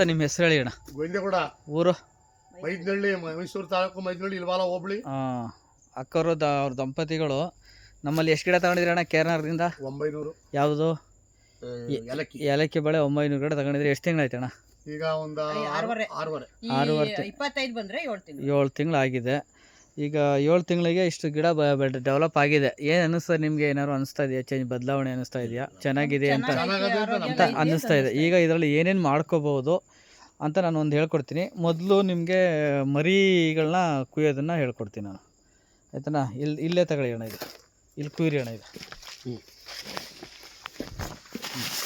ನಮಸ್ತೆ ನಿಮ್ಮ ಹೆಸರು ಹೇಳಿ ಅಣ್ಣ. ಗೋವಿಂದೇಗೌಡ. ಊರು? ಮೈದನಹಳ್ಳಿ ಮೈಸೂರು ತಾಲೂಕು ಮೈದನಹಳ್ಳಿ ಇಲ್ವಾಲ ಹೋಬಳಿ. ಆ, ಅಕ್ಕವರು ದ ಅವ್ರ ದಂಪತಿಗಳು. ನಮ್ಮಲ್ಲಿ ಎಷ್ಟು ಗಿಡ ತಗೊಂಡಿದ್ರಿ ಅಣ್ಣ ಕೇರ್ನಾರ್ದಿಂದ ಒಂಬೈನೂರು. ಯಾವುದು? ಏಲಕ್ಕಿ. ಏಲಕ್ಕಿ ಬೆಳೆ ಒಂಬೈನೂರು ಗಿಡ ತಗೊಂಡಿದ್ರಿ. ಎಷ್ಟು ತಿಂಗಳಾಯ್ತು ಅಣ್ಣ? ಈಗ ಒಂದು ಆರೂವರೆ. ಆರೂವರೆ. ಇಪ್ಪತ್ತೈದು ಬಂದರೆ ಏಳು ತಿಂಗಳು. ಏಳು ತಿಂಗಳಾಗಿದೆ. ಈಗ ಏಳು ತಿಂಗಳಿಗೆ ಇಷ್ಟು ಗಿಡ ಡೆವಲಪ್ ಆಗಿದೆ. ಏನು ಅನಿಸ್ತಾ ನಿಮಗೆ? ಏನಾದ್ರು ಅನಿಸ್ತಾ ಇದೆಯಾ? ಚೇಂಜ್ ಬದಲಾವಣೆ ಅನಿಸ್ತಾ ಇದೆಯಾ? ಚೆನ್ನಾಗಿದೆ ಅಂತ ಅಂತ ಅನ್ನಿಸ್ತಾ ಇದೆ. ಈಗ ಇದರಲ್ಲಿ ಏನೇನು ಮಾಡ್ಕೋಬಹುದು ಅಂತ ನಾನು ಒಂದು ಹೇಳ್ಕೊಡ್ತೀನಿ. ಮೊದಲು ನಿಮಗೆ ಮರಿಗಳನ್ನ ಕುಯ್ಯೋದನ್ನು ಹೇಳ್ಕೊಡ್ತೀನಿ ನಾನು. ಆಯ್ತಾ ಇಲ್ಲಿ ಇಲ್ಲೇ ತಗೊಳ್ಳಿ ಅಣ್ಣ ಇದು. ಇಲ್ಲಿ ಕುಯ್ರಿ ಅಣ್ಣ ಇದು.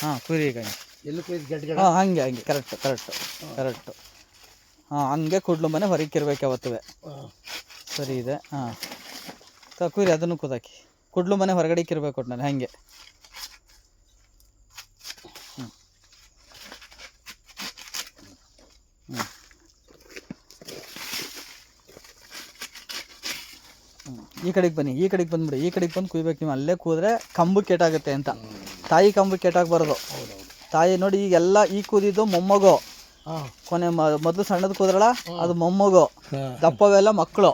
ಹಾಂ ಕುಯ್ರಿ ಈಗ ಹಾಂ ಹಂಗೆ ಹಂಗೆ. ಕರೆಕ್ಟು ಕರೆಕ್ಟು ಕರೆಕ್ಟು ಹಾಂ ಹಂಗೆ ಕುಡ್ಲು ಮನೆ ಹೊರಗೆ ಇರ್ಬೇಕು ಯಾವತ್ತೂ ಸರಿ ಇದೆ. ಹಾಂ. ತ ಕುಯ್ರಿ ಅದನ್ನು ಕುದಾಕಿ. ಕುಡ್ಲು ಮನೆ ಹೊರಗಡೆ ಇಕ್ಕಿರ್ಬೇಕು ನಾನು ಹಾಗೆ. ಹ್ಞೂ ಹ್ಞೂ ಈ ಕಡೆಗೆ ಬನ್ನಿ ಈ ಕಡೆಗೆ ಬಂದ್ಬಿಡಿ ಈ ಕಡೆಗೆ ಬಂದು ಕುಯ್ಬೇಕು ನೀವು. ಅಲ್ಲೇ ಕೂದ್ರೆ ಕಂಬು ಕೆಟ್ಟಾಗುತ್ತೆ ಅಂತ. ತಾಯಿ ಕಂಬು ಕೆಟ್ಟಾಗಬಾರ್ದು. ತಾಯಿ ನೋಡಿ ಈಗೆಲ್ಲ ಈ ಕೂದಿದ್ದು ಮೊಮ್ಮಗು. ಕೊನೆ ಮೊದಲು ಸಣ್ಣದಕ್ಕೆ ಕೂದ್ರಲ್ಲ? ಅದು ಮೊಮ್ಮಗು. ದಪ್ಪವೆಲ್ಲ ಮಕ್ಕಳು.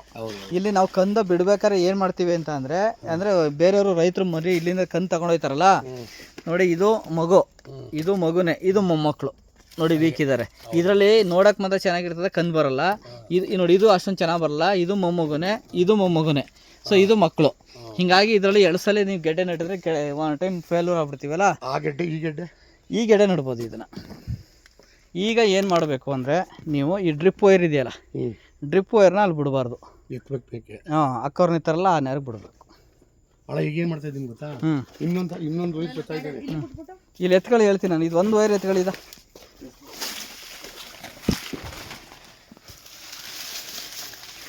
ಇಲ್ಲಿ ನಾವು ಕಂದ ಬಿಡ್ಬೇಕಾದ್ರೆ ಏನು ಮಾಡ್ತೀವಿ ಅಂತ ಅಂದ್ರೆ ಅಂದ್ರೆ ಬೇರೆಯವರು ರೈತರು ಮರಿ ಇಲ್ಲಿಂದ ಕಂದ್ ತಗೊಂಡೋಯ್ತಾರಲ್ಲ ನೋಡಿ ಇದು ಮಗು. ಇದು ಮಗುನೇ. ಇದು ಮೊಮ್ಮಕ್ಕಳು ನೋಡಿ ವೀಕ್ ಇದ್ದಾರೆ ಇದರಲ್ಲಿ ನೋಡಕ್ ಮಾತ್ರ ಚೆನ್ನಾಗಿರ್ತದೆ ಕಂದ್ ಬರಲ್ಲ. ಇದು ನೋಡಿ ಇದು ಅಷ್ಟೊಂದು ಚೆನ್ನಾಗಿ ಬರಲ್ಲ. ಇದು ಮೊಮ್ಮಗುನೇ. ಇದು ಮೊಮ್ಮಗುನೇ. ಸೊ ಇದು ಮಕ್ಕಳು. ಹಿಂಗಾಗಿ ಇದರಲ್ಲಿ ಎರಡು ಸಲ ನೀವು ಗೆಡ್ಡೆ ನೆಟ್ಟಿದ್ರೆ ಕೆ ಒನ್ ಟೈಮ್ ಫೇಲ್ಯೂರ್ ಆಗ್ಬಿಡ್ತೀವಲ್ಲ? ಆ ಗೆಡ್ಡೆ ಈ ಗೆಡ್ಡೆ? ಈ ಗೆಡ್ಡೆ ನೆಡ್ಬೋದು ಇದನ್ನು. ಈಗ ಏನು ಮಾಡಬೇಕು ಅಂದರೆ ನೀವು ಈ ಡ್ರಿಪ್ ವೈರ್ ಇದೆಯಲ್ಲ ಡ್ರಿಪ್ ವೈರ್ನ ಅಲ್ಲಿ ಬಿಡಬಾರ್ದು. ಹಾಂ ಅಕ್ಕವ್ರನ್ನ ನಿಂತಾರಲ್ಲ ಆ ನೇರಕ್ಕೆ ಬಿಡಬೇಕು. ಅಲ್ಲ ಈಗ ಏನು ಮಾಡ್ತಾ ಇದ್ದೀನಿ ಗೊತ್ತಾ? ಇನ್ನೊಂದು ಇನ್ನೊಂದು ಬರ್ತಾ ಇಲ್ಲಿ ಎತ್ಕೊಳ್ಳಿ ಹೇಳ್ತೀನಿ ನಾನು. ಇದು ಒಂದು ವೈರ್ ಎತ್ಕೊಳ್ಳಿ ಇದು.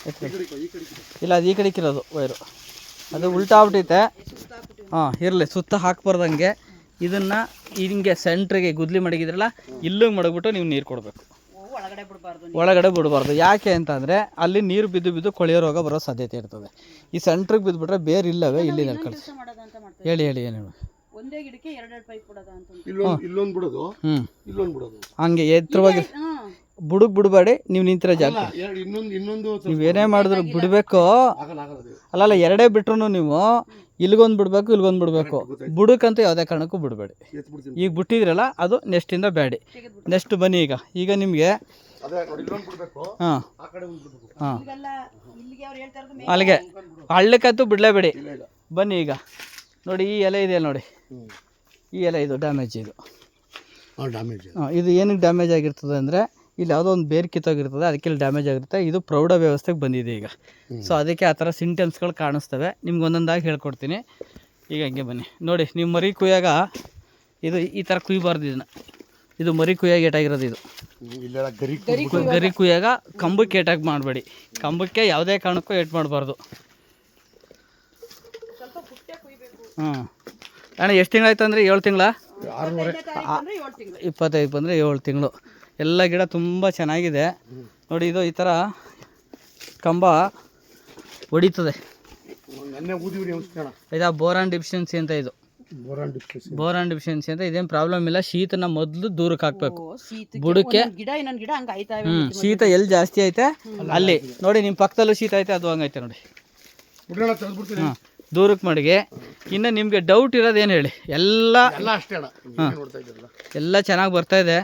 ಎತ್ಕೊಳ್ಳಿ. ಈ ಕಡೆ ಇಲ್ಲ ಅದು ಈ ಕಡೆ ಇರೋದು ವೈರು ಅದು ಉಲ್ಟಾ ಆಗ್ಬಿಟ್ಟೈತೆ ಹಾಂ ಇರಲಿ ಸುತ್ತ ಹಾಕ್ಬಾರ್ದಂಗೆ ಇದನ್ನು ಹಿಂಗೆ ಸೆಂಟ್ರಿಗೆ ಗುದ್ಲಿ ಮಡಗಿದ್ರಲ್ಲ ಇಲ್ಲಿಗೆ ಮಡಗ್ಬಿಟ್ಟು ನೀವು ನೀರು ಕೊಡಬೇಕು. ಒಳಗಡೆ ಬಿಡಬಾರ್ದು. ಯಾಕೆ ಅಂತಂದರೆ ಅಲ್ಲಿ ನೀರು ಬಿದ್ದು ಬಿದ್ದು ಕೊಳೆಯೋ ರೋಗ ಬರೋ ಸಾಧ್ಯತೆ ಇರ್ತದೆ. ಈ ಸೆಂಟ್ರಿಗೆ ಬಿದ್ದುಬಿಟ್ರೆ ಬೇರೆ ಇಲ್ಲವೇ ಇಲ್ಲಿ ಮಾಡ್ತಾರೆ ಹೇಳಿ ಹೇಳಿ, ಏನು ಒಂದೇ ಗಿಡಕ್ಕೆ ಎರಡೆರಡು ಪೈಪ್ ಕೊಡೋದ ಅಂತ ಇಲ್ಲೊಂದು ಇಲ್ಲೊಂದು ಬಿಡೋದು? ಹ್ಞೂ ಇಲ್ಲೊಂದು ಬಿಡೋದು. ಹಂಗೆ ಎತ್ತರವಾಗಿ ಹ್ಮ್ ಬುಡಕ್ ಬಿಡಬೇಡಿ ನೀವು ನಿಂತಿರೋ ಜಾಗ ಅಲ್ಲ ಎರಡು ಇನ್ನೊಂದು ಇನ್ನೊಂದು ಏನೇ ಮಾಡಿದ್ರು ಬಿಡಬೇಕು. ಆಗಲ್ಲ ಆಗಲ್ಲ ಅದು ಅಲ್ಲಲ್ಲ ಎರಡೇ ಬಿಟ್ರು ನೀವು ಇಲ್ಗೊಂದು ಬಿಡಬೇಕು ಇಲ್ಗೊಂದು ಬಿಡಬೇಕು. ಬುಡಕ್ಕಂತೂ ಯಾವುದೇ ಕಾರಣಕ್ಕೂ ಬಿಡಬೇಡಿ. ಈಗ ಬಿಟ್ಟಿದ್ರಲ್ಲ ಅದು ನೆಕ್ಸ್ಟಿಂದ ಬೇಡಿ ನೆಕ್ಸ್ಟ್ ಬನ್ನಿ ಈಗ. ಈಗ ನಿಮಗೆ ಅದೇ ನೋಡಿ ಇಲ್ಲೊಂದು ಬಿಡಬೇಕು. ಹಾಂ. ಆ ಕಡೆ ಒಂದು ಬಿಡಬೇಕು. ಹಾಂ. ಇಲ್ಲಿಗೆಲ್ಲ ಇಲ್ಲಿಗೆ ಅವ್ರು ಹೇಳ್ತಾ ಇರೋದು ಅಲ್ಲಿಗೆ. ಹಳ್ಳಕ್ಕಂತೂ ಬಿಡಲೇಬೇಡಿ. ಇಲ್ಲ ಇಲ್ಲ. ಬನ್ನಿ ಈಗ. ನೋಡಿ ಈ ಎಲೆ ಇದೆ ನೋಡಿ. ಈ ಎಲೆ ಇದು ಡ್ಯಾಮೇಜ್ ಇದು. ಹಾಂ ಡ್ಯಾಮೇಜ್ ಇದು. ಏನಕ್ಕೆ ಡ್ಯಾಮೇಜ್ ಆಗಿರ್ತದೆ ಅಂದರೆ ಇಲ್ಲಿ ಯಾವುದೋ ಒಂದು ಬೇರ್ ಕಿತ್ತೋಗಿರ್ತದೆ ಅದಕ್ಕೆ ಇಲ್ಲಿ ಡ್ಯಾಮೇಜ್ ಆಗಿರುತ್ತೆ. ಇದು ಪ್ರೌಢ ವ್ಯವಸ್ಥೆಗೆ ಬಂದಿದೆ ಈಗ. ಸೊ ಅದಕ್ಕೆ ಆ ಥರ ಸಿಂಟಮ್ಸ್ಗಳು ಕಾಣಿಸ್ತವೆ. ನಿಮ್ಗೆ ಒಂದೊಂದಾಗಿ ಹೇಳ್ಕೊಡ್ತೀನಿ. ಈಗ ಹಂಗೆ ಬನ್ನಿ. ನೋಡಿ ನೀವು ಮರಿ ಕುಯ್ಯಾಗ ಇದು ಈ ಥರ ಕುಯ್ಬಾರ್ದು ಇದನ್ನು. ಇದು ಮರಿ ಕುಯ್ಯಾಗ ಏಟಾಗಿರೋದು ಇದು. ಇಲ್ಲೆಲ್ಲ ಗರಿ ಕು- ಗರಿ ಕುಯ್ಯಾಗ ಕಂಬಕ್ಕೆ ಏಟಾಗಿ ಮಾಡಬೇಡಿ. ಕಂಬಕ್ಕೆ ಯಾವುದೇ ಕಾರಣಕ್ಕೂ ಏಟ್ ಮಾಡಬಾರ್ದು. ಹಾಂ ಅಣ್ಣ ಎಷ್ಟು ತಿಂಗಳಾಯ್ತು ಅಂದರೆ? ಏಳು ತಿಂಗಳ? ಆರೂವರೆ ಅಂದ್ರೆ ಏಳು ತಿಂಗಳು. ಇಪ್ಪತ್ತೈದು ಬಂದರೆ ಏಳು ತಿಂಗಳು. ಎಲ್ಲ ಗಿಡ ತುಂಬ ಚೆನ್ನಾಗಿದೆ. ನೋಡಿ ಇದು ಈ ಥರ ಕಂಬ ಹೊಡಿತದೆ ಇದು ಬೋರಾನ್ ಡಿಫಿಷಿಯನ್ಸಿ ಅಂತ ಇದು. Boron deficiency. ಅಂತ ಇದೇನು ಪ್ರಾಬ್ಲಮ್ ಇಲ್ಲ. ಶೀತನ ಮೊದಲು ದೂರಕ್ಕೆ ಹಾಕಬೇಕು. ಓ, ಶೀತಕ್ಕೆ ಬುಡಕ್ಕೆ ಹ್ಞೂ ಶೀತ ಎಲ್ಲಿ ಜಾಸ್ತಿ ಐತೆ? ಅಲ್ಲಿ. ನೋಡಿ ನಿಮ್ಮ ಪಕ್ಕದಲ್ಲೂ ಶೀತ ಐತೆ ಅದು ಹಂಗೈತೆ ನೋಡಿ. ಹಾಂ ದೂರಕ್ಕೆ ಮಡಿಗೆ. ಇನ್ನು ನಿಮಗೆ ಡೌಟ್ ಇರೋದು ಏನು ಹೇಳಿ? ಎಲ್ಲ ಇದ್ದೀರಲ್ಲ. ಎಲ್ಲ ಚೆನ್ನಾಗಿ ಬರ್ತಾ ಇದೆ.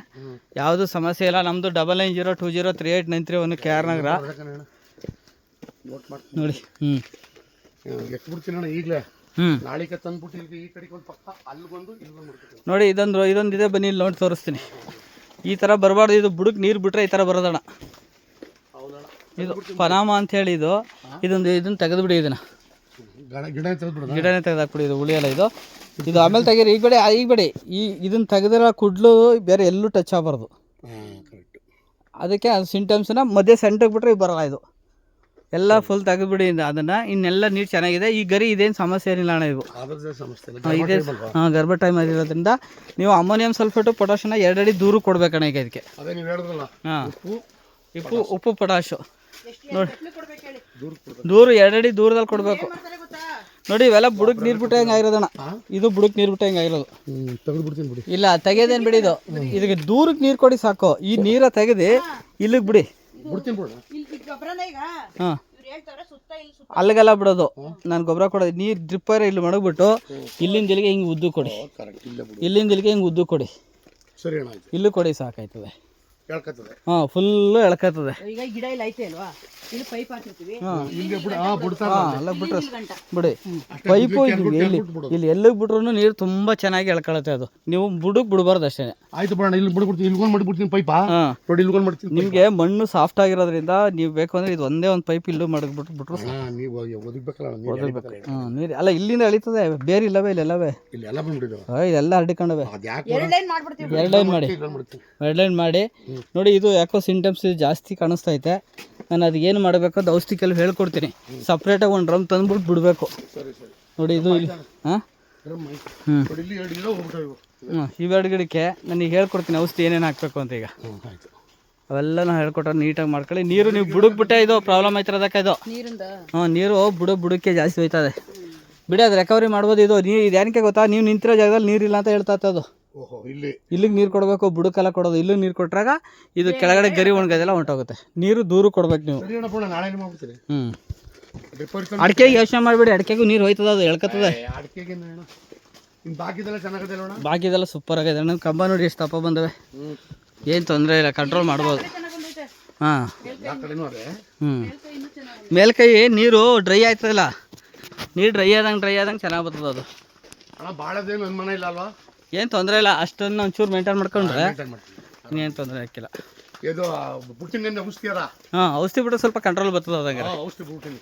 ಯಾವುದು ಸಮಸ್ಯೆ ಇಲ್ಲ. ನಮ್ಮದು double nine zero two zero three eight nine three one K R ನಗರ. ನೋಡಿ. ಹ್ಞೂ ಈಗಲೇ. ನೋಡಿ ಇದೊಂದು ಇದೊಂದು ಇದೆ ಬನ್ನಿ ಇಲ್ಲಿ ನೋಡಿ ತೋರಿಸ್ತೀನಿ. ಈ ಥರ ಬರಬಾರ್ದು. ಇದು ಬುಡಕ್ಕೆ ನೀರು ಬಿಟ್ಟರೆ ಈ ಥರ ಬರೋದಣ್ಣ. ಇದು ಪನಾಮ ಅಂತ ಹೇಳಿ ಇದು. ಇದೊಂದು ಇದನ್ನು ತೆಗೆದುಬಿಡಿ ಇದನ್ನು. ಗಿಡನೇ ತೆಗೆದಾಕ್ಬಿಡಿ ಇದು ಉಳಿಯಲ್ಲ ಇದು. ಇದು ಆಮೇಲೆ ತೆಗೀರಿ ಈಗ ಬಿಡಿ ಈಗ ಬಿಡಿ ಈ ಇದನ್ನು ತೆಗೆದಿರೋ ಕುಡ್ಲು ಬೇರೆ ಎಲ್ಲೂ ಟಚ್ ಆಗಬಾರ್ದು. ಅದಕ್ಕೆ ಅದು ಸಿಂಟಮ್ಸನ್ನ ಮಧ್ಯೆ ಸೆಂಟ್ರಿಗೆ ಬಿಟ್ರೆ ಈಗ ಬರಲ್ಲ ಇದು. ಎಲ್ಲ ಫುಲ್ ತೆಗೆದ್ಬಿಡಿ ಅದನ್ನ ಇನ್ನೆಲ್ಲ ನೀರು ಚೆನ್ನಾಗಿದೆ. ಈ ಗರಿ ಇದೇನು ಸಮಸ್ಯೆ ಏನಿಲ್ಲ ಅಣ್ಣ ಇದು. ಸಮಸ್ಯೆ ಇಲ್ಲ ಹಾಂ, ಗರ್ಭ ಟೈಮ್ ಆಗಿರೋದ್ರಿಂದ ನೀವು ಅಮೋನಿಯಂ ಸಲ್ಫೇಟು ಪೊಟ್ಯಾಷನ್ನ ಎರಡಡಿ ದೂರ ಕೊಡ್ಬೇಕಣ್ಣ ಈಗ ಇದಕ್ಕೆ. ಹಾಂ. ಉಪ್ಪು ಉಪ್ಪು ಪೊಟ್ಯಾಶು ನೋಡಿ. ಕೊಡ್ಬೇಕು ಹೇಳಿ? ದೂರ ಎರಡಡಿ ದೂರದಲ್ಲಿ ಕೊಡಬೇಕು. ನೋಡಿ ಇವೆಲ್ಲ ಬುಡಕ್ ನೀರು ಬಿಟ್ಟ ಹೆಂಗೆ ಆಗಿರೋದಣ ಇದು ಬುಡಕ್ ನೀರು ಬಿಟ್ಟ ಹೆಂಗೆ ಆಗಿರೋದು? ಬಿಡ್ತೀನಿ ಬಿಡಿ. ಇಲ್ಲ ತೆಗೆದೇನು ಬಿಡಿ ಇದು. ಇದಕ್ಕೆ ದೂರಕ್ಕೆ ನೀರು ಕೊಡಿ ಸಾಕು. ಈ ನೀರ ತೆಗೆದು ಇಲ್ಲಿಗೆ ಬಿಡಿ. ಬಿಡ್ತೀನಿ ಹಾಂ. ಇವ್ರು ಹೇಳ್ತಾರೆ ಸುತ್ತ ಇಲ್ಲಿ ಸುತ್ತ. ಅಲ್ಲಿಗೆಲ್ಲ ಬಿಡೋದು. ನಾನು ಗೊಬ್ಬರ ಕೊಡೋದು. ನೀರು ಡ್ರಿಪ್ಪರ್ ಇಲ್ಲಿ ಮಡಗ್ಬಿಟ್ಟು ಇಲ್ಲಿಂದ ಇಲ್ಲಿಗೆ ಹಿಂಗೆ ಉದ್ದು ಕೊಡಿ. ಕರೆಕ್ಟ್ ಇಲ್ಲೇ ಬಿಡಿ. ಇಲ್ಲಿಂದ ಇಲ್ಲಿಗೆ ಹಿಂಗೆ ಉದ್ದು ಕೊಡಿ. ಸರಿ ಅಣ್ಣ ಆಯ್ತು. ಇಲ್ಲೂ ಕೊಡಿ ಸಾಕಾಯ್ತದೆ. ಹೇಳ್ಕತ್ತದೆ ಹಾಂ ಫುಲ್ಲು ಎಳ್ಕತ್ತದೆ. ಈಗ ಗಿಡ ಇಲ್ಲ ಐತೆ ಅಲ್ವಾ? ಇಲ್ಲಿ ಪೈಪ್ ಹಾಕಿರ್ತೀವಿ ಇಲ್ಲಿಗೆ ಬಿಡ. ಹಾಂ ಬಿಡ್ತಾ ಹಾಂ ಅಲ್ಲ ಬಿಟ್ರೆ ಇಲ್ಲಿ ಬಿಡಿ. ಪೈಪು ಇಲ್ಲಿ ಇಲ್ಲಿ ಎಲ್ಲಿಗೆ ಬಿಟ್ರು ನೀರು ತುಂಬ ಚೆನ್ನಾಗಿ ಎಳ್ಕೊಳತ್ತೆ ಅದು. ನೀವು ಬುಡಕ್ಕೆ ಬಿಡಬಾರ್ದು ಅಷ್ಟೇ ಆಯ್ತು ಬಣ್ಣ ಇಲ್ಲಿ ಬಿಡ್ಬಿಡ್ತೀನಿ. ಮಾಡಿಬಿಡ್ತೀನಿ ಪೈಪಾ ನೋಡಿ ಮಾಡ್ತೀನಿ ನಿಮಗೆ ಮಣ್ಣು ಸಾಫ್ಟ್ ಆಗಿರೋದ್ರಿಂದ ನೀವು ಬೇಕು ಅಂದರೆ ಇದು ಒಂದೇ ಒಂದು ಪೈಪ್ ಇಲ್ಲೂ ಮಡಗ್ಬಿಟ್ಟು ಬಿಟ್ರು ಹಾಂ ನೀವು ಒದಗ್ಬೇಕಲ್ಲ ನೀರು ನೀರು ಅಲ್ಲ ಇಲ್ಲಿಂದ ಎಳಿತದೆ. ಬೇರೆ ಇಲ್ಲವೇ ಇಲ್ಲೆಲ್ಲವೇ ಇಲ್ಲಿ ಎಲ್ಲ ಬಂದ್ಬಿಟ್ಟಿದ್ದಾವೆ ಇದೆಲ್ಲ ಹರಡಿಕೊಂಡವೆ. ಎರಡು ಲೈನ್ ಮಾಡಿ. ಎರಡು ಲೈನ್ ಮಾಡಿ. ನೋಡಿ ಇದು ಯಾಕೋ ಸಿಂಟಮ್ಸ್ ಜಾಸ್ತಿ ಕಾಣಿಸ್ತಾ ಐತೆ ನಾನು ಅದು ಏನು ಮಾಡಬೇಕು ಅಂತ ಔಷಧಿ ಕೆಲವು ಹೇಳ್ಕೊಡ್ತೀನಿ. ಸಪ್ರೇಟಾಗಿ ಒಂದು ಡ್ರಮ್ ತಂದ್ಬಿಟ್ಟು ಬಿಡಬೇಕು. ಸರಿ ಸರಿ. ನೋಡಿ ಇದು ಇಲ್ಲಿ ಹಾಂ ಹ್ಞೂ ಹ್ಞೂ ಇವೆರಡು ಗಿಡಕ್ಕೆ ನನಗೆ ಹೇಳ್ಕೊಡ್ತೀನಿ ಔಷಧಿ ಏನೇನು ಹಾಕಬೇಕು ಅಂತ ಈಗ. ಅವೆಲ್ಲ ನಾವು ಹೇಳ್ಕೊಟ್ರೆ ನೀಟಾಗಿ ಮಾಡ್ಕೊಳ್ಳಿ. ನೀರು ನೀವು ಬುಡಕ್ಕೆ ಬಿಟ್ಟೆ ಇದು ಪ್ರಾಬ್ಲಮ್ ಆಯ್ತಿರೋದಕ್ಕೆ ಇದು. ಹಾಂ ಹ್ಞೂ ನೀರು ಬುಡ ಬುಡಕ್ಕೆ ಜಾಸ್ತಿ ಹೋಯ್ತದೆ. ಬಿಡಿ ಅದು ರೆಕವರಿ ಮಾಡ್ಬೋದು ಇದು. ನೀರು ಇದು ಏನಕ್ಕೆ ಗೊತ್ತಾ? ನೀವು ನಿಂತಿರೋ ಜಾಗದಲ್ಲಿ ನೀರಿಲ್ಲ ಅಂತ ಹೇಳ್ತಾ ಇತ್ತು ಅದು. ಇಲ್ಲಿ ಇಲ್ಲಿಗೆ ನೀರು ಕೊಡಬೇಕು ಬುಡಕ್ಕೆಲ್ಲ ಕೊಡೋದು ಇಲ್ಲಿಗೆ ನೀರು ಕೊಟ್ಟಾಗ ಇದು ಕೆಳಗಡೆ ಗರಿ ಒಣಗೋದೆಲ್ಲ ಹೊಂಟೋಗುತ್ತೆ. ನೀರು ದೂರ ಕೊಡ್ಬೇಕು ನೀವು. ಹ್ಞೂ ಅಡಿಕೆಗೆ ಯೋಚನೆ ಮಾಡಿಬಿಡಿ ಅಡಿಕೆಗೂ ನೀರು ಹೋಯ್ತದ ಅದು ಎಳ್ಕತ್ತದೆ. ಬಾಕಿದೆಲ್ಲ ಚೆನ್ನಾಗಿದೆ ಅಣ್ಣ? ಬಾಕಿದೆಲ್ಲ ಸೂಪರ್ ಆಗಿದೆ. ನನ್ನ ಕಂಬ ನೋಡಿ ಎಷ್ಟು ತಪ್ಪ ಬಂದವೆ. ಏನು ತೊಂದರೆ ಇಲ್ಲ ಕಂಟ್ರೋಲ್ ಮಾಡ್ಬೋದು. ಹಾಂ. ಹ್ಞೂ ಮೇಲ್ಕೈ ನೀರು ಡ್ರೈ ಆಯ್ತದಲ್ಲ ನೀರು ಡ್ರೈ ಆದಂಗೆ ಡ್ರೈ ಆದಂಗೆ ಚೆನ್ನಾಗಿ ಬರ್ತದೆ ಅದು. ಅಣ್ಣ ಭಾಳದೇನು ನನ್ನ ಮನೆ ಇಲ್ಲ ಅಲ್ವಾ? ಏನು ತೊಂದರೆ ಇಲ್ಲ ಅಷ್ಟನ್ನು ಒಂಚೂರು ಮೇಂಟೈನ್ ಮಾಡ್ಕೊಂಡ್ರೆ ಇನ್ನೇನು ಏನು ತೊಂದರೆ ಹಾಕಿಲ್ಲ. ಇದು ಬುಟ್ಟಿನಿಂದ ಔಷಧಿಯರ? ಹಾಂ ಔಷಧಿ ಬಿಟ್ಟು ಸ್ವಲ್ಪ ಕಂಟ್ರೋಲ್ ಬರ್ತದೆ ಅದಂಗೆ. ಔಷಧಿ ಬುಟ್ಟಿನಿ.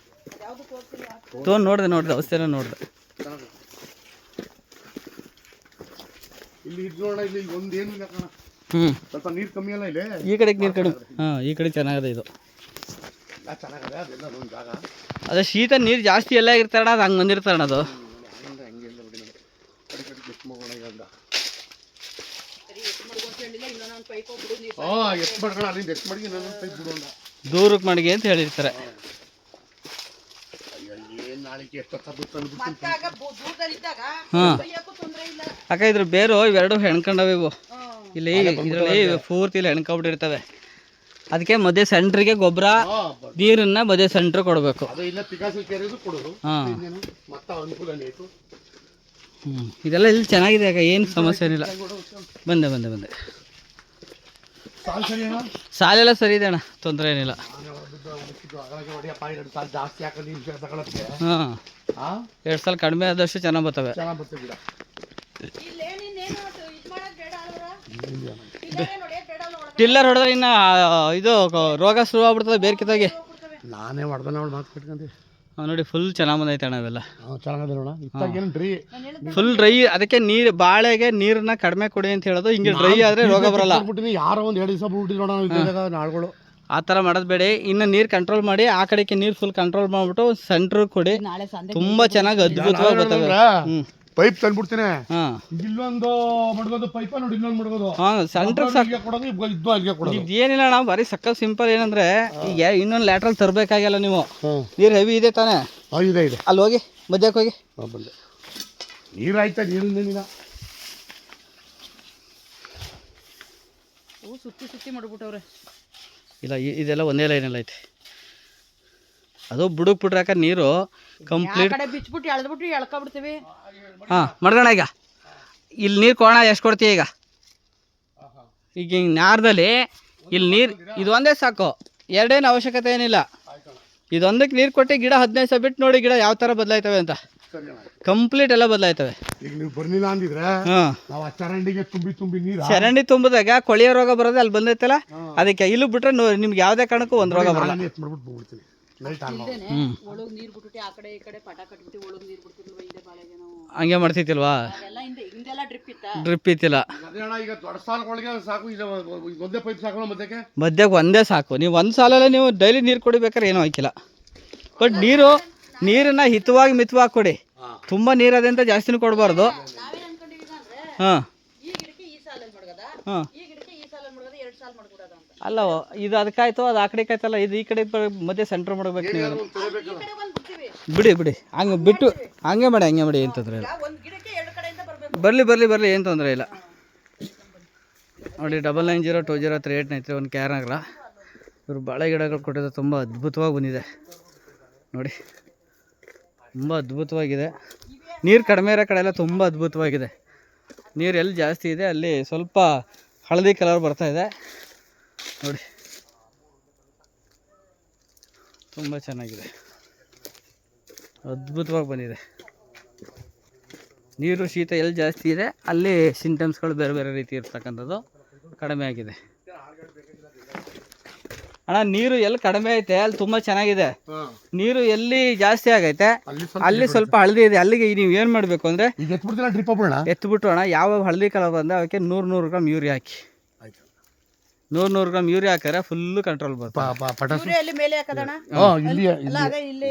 ತೋ ನೋಡಿದೆ ನೋಡಿದೆ ಔಷಧಿನ ನೋಡಿದೆ. ಇಲ್ಲಿ ಇದು ನೋಡ ಇಲ್ಲಿ ಒಂದೇನು ಇಲ್ಲ ಕಣ. ಹ್ಞೂ ಸ್ವಲ್ಪ ನೀರು ಕಮ್ಮಿ ಅಲ್ಲ ಇಲ್ಲಿ? ಈ ಕಡೆ ನೀರು ಕಡಿಮೆ. ಹಾಂ ಈ ಕಡೆ ಚೆನ್ನಾಗಿದೆ ಇದು. ಚೆನ್ನಾಗದೆ ಅದೆಲ್ಲ ಒಂದು ಜಾಗ. ಅದೇ ಶೀತ ನೀರು ಜಾಸ್ತಿ ಎಲ್ಲ ಇರ್ತಾರಣ ಅದು ಹಂಗೆ ಬಂದಿರ್ತಾರಣ ಅದು ಹಂಗೆ ಹಂಗೆ ಇಲ್ಲ ಬಿಡಿ ನೋಡಿ ಕಡೆ ಕಡೆ ಎಷ್ಟು ಮಗೋಣ ಈಗ ಅಂದ ಸರಿ ಎಷ್ಟು ಮಾಡ್ಕೊ ಅಂತ ಅಲ್ಲಿಂದ ಮಾಡಿ ಬಿಡು ಅಂದ ದೂರಕ್ಕೆ ಮಡಿಗೆ ಅಂತ ಹೇಳಿರ್ತಾರೆ. ಏನು ನಾಳೆಗೆ ಹಾಂ. ಅಕ್ಕ ಇದ್ರ ಬೇರು ಇವೆರಡು ಹೆಣ್ಕೊಂಡವೆ ಇವು. ಇಲ್ಲಿ ಇದರಲ್ಲಿ ಪೂರ್ತಿ ಇಲ್ಲಿ ಹೆಣ್ಕೊಂಡ್ಬಿಟ್ಟಿರ್ತವೆ ಅದಕ್ಕೆ ಮಧ್ಯೆ ಸೆಂಟ್ರಿಗೆ ಗೊಬ್ಬರ ನೀರನ್ನ ಮಧ್ಯೆ ಸೆಂಟ್ರ್ ಕೊಡಬೇಕು. ಅದು ಇಲ್ಲ ಪಿಕಾಸಿ ಕೆರೆದು ಕೊಡೋದು. ಹಾಂ. ಇನ್ನೇನು? ಮತ್ತೆ ಅನುಕೂಲನೇ ಆಯಿತು? ಹ್ಞೂ ಇದೆಲ್ಲ ಇಲ್ಲಿ ಚೆನ್ನಾಗಿದೆ ಅಕ್ಕ ಏನು ಸಮಸ್ಯೆ ಏನಿಲ್ಲ. ಬಂದೆ ಬಂದೆ ಬಂದೆ. ಸಾಲೆಲ್ಲ ಸರಿ ಇದೆ ಅಣ್ಣ ತೊಂದರೆ ಏನಿಲ್ಲ. ಹಾಂ ಎರಡು ಸಲ ಕಡಿಮೆ ಆದಷ್ಟು ಚೆನ್ನಾಗಿ ಬರ್ತವೆ. ಟಿಲ್ಲರ್ ಹೊಡೆದ್ರೆ ಇನ್ನು ಇದು ರೋಗ ಶುರು ಆಗ್ಬಿಡ್ತದೆ ಬೇರೆ ಕಿತ್ತಾಗಿ ನಾನೇ ಹೊಡೆದ ನೋಡಿ ಮಾತು ನೋಡಿ ಫುಲ್ ಚೆನ್ನಾಗಿ ಬಂದೈತೆ ಅಣ್ಣ ಅವೆಲ್ಲ ಹಾಂ ಚೆನ್ನಾಗದೆ ನೋಡ ಇತ್ತಾಗ ಏನು ಡ್ರೀ ಫುಲ್ ಡ್ರೈ ಅದಕ್ಕೆ ನೀರು ಬಾಳೆಗೆ ನೀರನ್ನ ಕಡಿಮೆ ಕೊಡಿ ಅಂತ ಹೇಳೋದು. ಹಿಂಗೆ ಡ್ರೈ ಆದರೆ ರೋಗ ಬರಲ್ಲ. ಬಿಟ್ಟಿನಿ ಯಾರೋ ಒಂದು ಎರಡು ದಿವಸ ಬಿಟ್ಟಿದ್ರು ನಾಳುಗಳು. ಆ ಥರ ಮಾಡೋದು ಬೇಡಿ. ಇನ್ನು ನೀರು ಕಂಟ್ರೋಲ್ ಮಾಡಿ ಆ ಕಡೆಗೆ ನೀರು ಫುಲ್ ಕಂಟ್ರೋಲ್ ಮಾಡಿಬಿಟ್ಟು ಸೆಂಟ್ರ್ ಕೊಡಿ. ತುಂಬಾ ಚೆನ್ನಾಗಿ ಅದ್ಭುತವಾಗಿ ಬರ್ತವೆ. ಹ್ಞೂ ಪೈಪ್ ತಂದ್ಬಿಡ್ತೀನಿ. ಹಾಂ. ಇಲ್ಲೊಂದು ಮಡ್ಗೋದು ಪೈಪ ನೋಡಿ ಇನ್ನೊಂದು ಮಡ್ಗೋದು ಹಾಂ ಸೆಂಟ್ರ್ ಇಲ್ಲಿಗೆ ಕೊಡೋದು ಇದ್ದು ಅಲ್ಲಿಗೆ ಕೊಡೋದು. ಇದು ಏನಿಲ್ಲ ಅಣ್ಣ ಬರೀ ಸಕ್ಕ ಸಿಂಪಲ್ ಏನಂದ್ರೆ ಈಗ ಇನ್ನೊಂದು ಲ್ಯಾಟ್ರಲ್ ತರಬೇಕಾಗಿಲ್ಲ ನೀವು. ಹಾಂ. ನೀರು ಹೆವಿ ಇದೆ ತಾನೇ? ಹಾಂ ಇದೆ ಇದೆ. ಅಲ್ಲಿ ಹೋಗಿ ಮಧ್ಯಕ್ಕೆ ಹೋಗಿ. ಹಾಂ ಬಂದೆ. ನೀರು ಆಯ್ತಾ ನೀರು ನಿನ್ನ ಸುತ್ತಿ ಸುತ್ತಿ ಮಾಡ್ಬಿಟ್ಟವ್ರೆ. ಇಲ್ಲ ಇ- ಇದೆಲ್ಲ ಒಂದೇ ಲೈನಲ್ಲಿ ಐತೆ. ಅದು ಬುಡಕ್ ಬಿಟ್ರಾಕ ನೀರು ಕಂಪ್ಲೀಟ್ ಕಡೆ ಬಿಚ್ಬಿಟ್ಟು ಎಳ್ದ್ಬಿಟ್ಟು ಎಳ್ಕೊಬಿಡ್ತೀವಿ. ಹಾಂ ಮಡ್ಗೋಣ ಈಗ. ಇಲ್ಲಿ ನೀರು ಕೋಣ ಎಷ್ಟು ಕೊಡ್ತೀವಿ ಈಗ? ಈಗ ಹಿಂಗೆ ನಾರ್ದಲ್ಲಿ ಇಲ್ಲಿ ನೀರು ಇದೊಂದೇ ಒಂದೇ ಸಾಕು. ಎರಡೇನು ಅವಶ್ಯಕತೆ ಏನಿಲ್ಲ. ಇದೊಂದಕ್ಕೆ ನೀರು ಕೊಟ್ಟು ಗಿಡ ಹದಿನೈದು ಸಾವಿರ ಬಿಟ್ಟು ನೋಡಿ ಗಿಡ ಯಾವ ಥರ ಬದಲಾಯ್ತವೆ ಅಂತ. ಕಂಪ್ಲೀಟ್ ಎಲ್ಲ ಬದಲಾಯ್ತವೆ. ಈಗ ನೀವು ಬರ್ಲಿಲ್ಲ ಅಂದಿದ್ರೆ ಹಾಂ. ನಾವು ಆ ಚರಂಡಿಗೆ ತುಂಬಿ ತುಂಬಿ ನೀರು ಚರಂಡಿ ತುಂಬಿದಾಗ ಕೊಳೆಯ ರೋಗ ಬರೋದು ಅಲ್ಲಿ ಬಂದೈತಲ್ಲ? ಅದಕ್ಕೆ ಇಲ್ಲಿ ಬಿಟ್ರೆ ನೋ- ನಿಮ್ಗೆ ಯಾವುದೇ ಕಾರಣಕ್ಕೂ ಒಂದು ರೋಗ ಬರಲ್ಲ. ನಾನೇ ಮಾಡ್ಬಿಟ್ಟು ಹೋಗ್ಬಿಡ್ತೀನಿ ಒಳಗ್ ನೀರ್ ಬಿಟ್ಬಿಟ್ಟು ಆ ಕಡೆ ಈ ಕಡೆ ಪಟ ಕಟ್ಬಿಟ್ಟು ಒಳಗ್ ನೀರ್ ಬಿಡ್ತಿದ್ವಿ ಹಿಂದೆ ಬಾಳೆಗೆ ನಾವು. ಹಂಗೆ ಮಾಡ್ತಿತ್ತಿಲ್ವಾ ಅವೆಲ್ಲ ಹಿಂದೆ ಹಿಂದೆಲ್ಲ ಡ್ರಿಪ್ ಇತ್ತ? ಡ್ರಿಪ್ ಇತ್ತಿಲ್ಲ. ಈಗ ದೊಡ್ಡ ಸಾಲಗಳಿಗೆ ಸಾಕು ಒಂದೇ ಪೈಪ್ ಸಾಕೋಣ ಮಧ್ಯಕ್ಕೆ? ಮಧ್ಯಕ್ಕೆ ಒಂದೇ ಸಾಕು. ನೀವು ಒಂದು ಸಾಲಲ್ಲೇ ನೀವು ಡೈಲಿ ನೀರು ಕುಡಿಬೇಕಾದ್ರೆ ಏನೂ ಹಾಕಿಲ್ಲ. ಬಟ್ ನೀರು ನೀರನ್ನ ಹಿತವಾಗಿ ಮಿತವಾಗಿ ಕೊಡಿ. ತುಂಬ ನೀರದಂತ ಜಾಸ್ತಿನೂ ಕೊಡಬಾರ್ದು. ನಾವೇನ್ ಅನ್ಕೊಂಡಿದೀವಿ ಅಂದ್ರೆ ಹಾಂ. ಈ ಗಿಡಕ್ಕೆ ಈ ಸಾಲಲ್ಲಿ ಮಡ್ಗದ? ಹಾಂ ಈ ಗಿಡಕ್ಕೆ ಈ ಸಾಲಲ್ಲಿ ಮಡ್ಗದ ಎರಡ್ ಸಾಲ ಮಾಡ್ಕೊಡೋದ ಅಂತ ಅಲ್ಲ ಇದು ಅದಕ್ಕಾಯ್ತು ಅದು ಆ ಕಡೆ ಕಾಯ್ತಲ್ಲ ಇದು ಈ ಕಡೆ ಮಧ್ಯೆ ಸೆಂಟ್ರ್ ಮಾಡ್ಬೇಕು ನೀವು. ಬಿಡಿ ಬಿಡಿ. ಹಂಗೆ ಬಿಟ್ಟು ಹಂಗೆ ಮಾಡಿ ಹಂಗೆ ಮಾಡಿ ಏನು ತೊಂದರೆ ಇಲ್ಲ. ಬರಲಿ ಬರಲಿ ಬರಲಿ ಏನು ತೊಂದರೆ ಇಲ್ಲ. ನೋಡಿ double nine zero two zero three eight nine three ಒಂದು ಕ್ಯಾರ್ನಾಗಲ್ಲ ಇವರು ಬಾಳೆ ಗಿಡಗಳು ಕೊಟ್ಟಿದ್ದು ತುಂಬ ಅದ್ಭುತವಾಗಿ ಬಂದಿದೆ. ನೋಡಿ ತುಂಬ ಅದ್ಭುತವಾಗಿದೆ. ನೀರು ಕಡಿಮೆ ಇರೋ ಕಡೆ ಎಲ್ಲ ತುಂಬ ಅದ್ಭುತವಾಗಿದೆ. ನೀರು ಎಲ್ಲಿ ಜಾಸ್ತಿ ಇದೆ ಅಲ್ಲಿ ಸ್ವಲ್ಪ ಹಳದಿ ಕಲರ್ ಬರ್ತಾ ಇದೆ. ನೋಡಿ. ತುಂಬ ಚೆನ್ನಾಗಿದೆ. ಅದ್ಭುತವಾಗಿ ಬಂದಿದೆ. ನೀರು ಶೀತ ಎಲ್ಲಿ ಜಾಸ್ತಿ ಇದೆ ಅಲ್ಲಿ ಸಿಂಟಮ್ಸ್ಗಳು ಬೇರೆ ಬೇರೆ ರೀತಿ ಇರ್ತಕ್ಕಂಥದ್ದು ಕಡಿಮೆ ಆಗಿದೆ. ಅಣ್ಣ ನೀರು ಎಲ್ಲಿ ಕಡಿಮೆ ಐತೆ ಅಲ್ಲಿ ತುಂಬ ಚೆನ್ನಾಗಿದೆ. ನೀರು ಎಲ್ಲಿ ಜಾಸ್ತಿ ಆಗೈತೆ ಅಲ್ಲಿ ಸ್ವಲ್ಪ ಹಳದಿ ಇದೆ ಅಲ್ಲಿಗೆ ನೀವು ಏನು ಮಾಡಬೇಕು ಅಂದ್ರೆ ಎತ್ಬಿಟ್ಟು ಅಣ್ಣ ಯಾವ ಹಳದಿ ಕಲರ್ ಬಂದ್ರೆ ಅವಕ್ಕೆ ನೂರ್ ನೂರು ಗ್ರಾಮ್ ಯೂರಿಯಾ ಹಾಕಿ. ನೂರು ನೂರು ಗ್ರಾಮ್ ಯೂರಿಯಾ ಹಾಕ್ಯಾರ ಫುಲ್ ಕಂಟ್ರೋಲ್ ಬರುತ್ತೆ ಪಟಾಸು. ಯೂರಿಯಾ ಅಲ್ಲಿ ಮೇಲೆ ಹಾಕದಣ್ಣ? ಹಾಂ ಇಲ್ಲಿ ಅಲ್ಲ ಅದೇ ಇಲ್ಲಿ